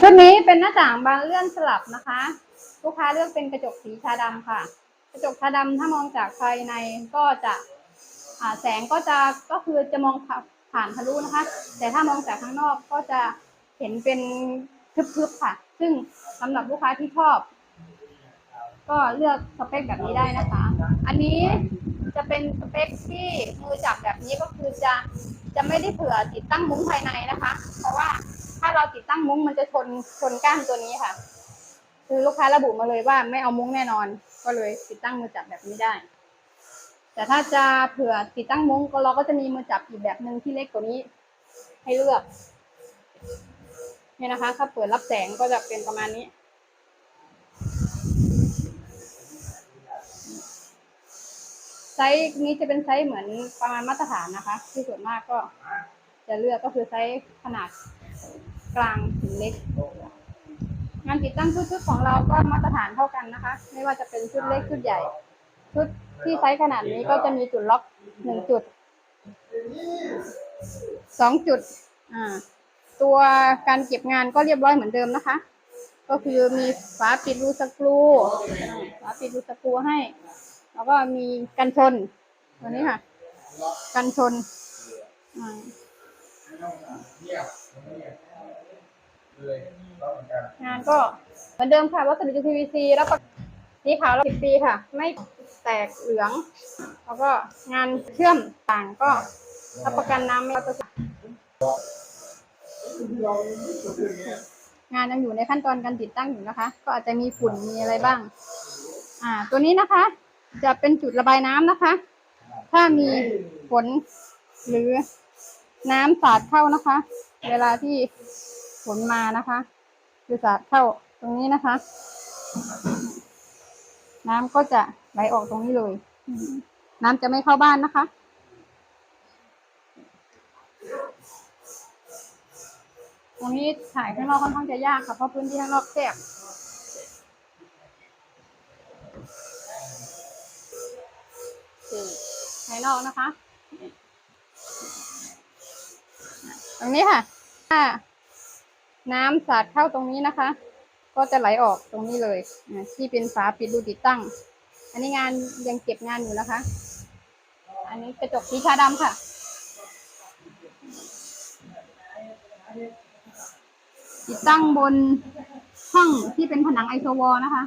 ชุดนี้เป็นหน้าต่างบานเลื่อนสลับนะคะ ลูกค้าเลือกเป็นกระจกสีชาดำค่ะ กระจกชาดำถ้ามองจากภายในก็จะแสงก็จะก็คือจะมองผ่านทะลุนะคะ แต่ถ้ามองจากข้างนอกก็จะเห็นเป็นทึบๆค่ะ ซึ่งสำหรับลูกค้าที่ชอบ ก็เลือกสเปคแบบนี้ได้นะคะ อันนี้จะเป็นสเปคที่มือจับแบบนี้ก็คือจะจะไม่ได้เผื่อติดตั้งมุ้งภายในนะคะ เพราะว่า ถ้าเราติดตั้งมุ้งมันจะชนชนก้านตัวนี้ค่ะ คือลูกค้าระบุมาเลยว่าไม่เอามุ้งแน่นอน ก็เลยติดตั้งมือจับแบบนี้ได้ แต่ถ้าจะเผื่อติดตั้งมุ้งก็เราก็จะมีมือจับอีกแบบหนึ่งที่เล็กกว่านี้ ให้เลือกเนี่ยนะคะ ถ้าเปิดรับแสงก็จะเป็นประมาณนี้ไซส์นี้จะเป็นไซส์เหมือนประมาณมาตรฐานนะคะ ที่ส่วนมากก็จะเลือกก็คือไซส์ขนาด กลางถึงเล็ก งานติดตั้งชุดๆของเราก็มาตรฐานเท่ากันนะคะ ไม่ว่าจะเป็นชุดเล็กชุดใหญ่ ชุดที่ไซส์ขนาดนี้ก็จะมีจุดล็อกหนึ่งจุดสองจุด อ่า ตัวการเก็บงานก็เรียบร้อยเหมือนเดิมนะคะ ก็คือมีฝาปิดรูสกรูฝาปิดรูสกรูให้ แล้วก็มีกันชน ตัวนี้ค่ะ กันชนอ่า งานก็เหมือนเดิมค่ะวัสดุ PVC แล้วก็สีขาวเราสิบปีค่ะ ไม่แตกเหลือง แล้วก็งานเชื่อมต่างก็รับประกันน้ำไม่ร้อยเปอร์เซ็นต์งานยังอยู่ในขั้นตอนการติดตั้งอยู่นะคะ ก็อาจจะมีฝุ่นมีอะไรบ้าง อ่า ตัวนี้นะคะ จะเป็นจุดระบายน้ำนะคะ ถ้ามีฝนหรือน้ำสาดเข้านะคะ เวลาที่ ฝนมานะคะคือสาดเข้าตรงนี้นะคะ น้ำก็จะไหลออกตรงนี้เลย น้ำจะไม่เข้าบ้านนะคะ ตรงนี้ถ่ายข้างนอกค่อนข้างจะยากค่ะเพราะพื้นที่ข้างนอกแคบภายนอกนะคะ ตรงนี้ค่ะ ถ้าน้ำสาดเข้าตรงนี้นะคะ ก็จะไหลออกตรงนี้เลยที่เป็นฝาปิดรูติดตั้ง อันนี้งานยังเก็บงานอยู่นะคะ อันนี้กระจกสีชาดำค่ะ ติดตั้งบนห้องที่เป็นผนังไอโซวอลนะคะ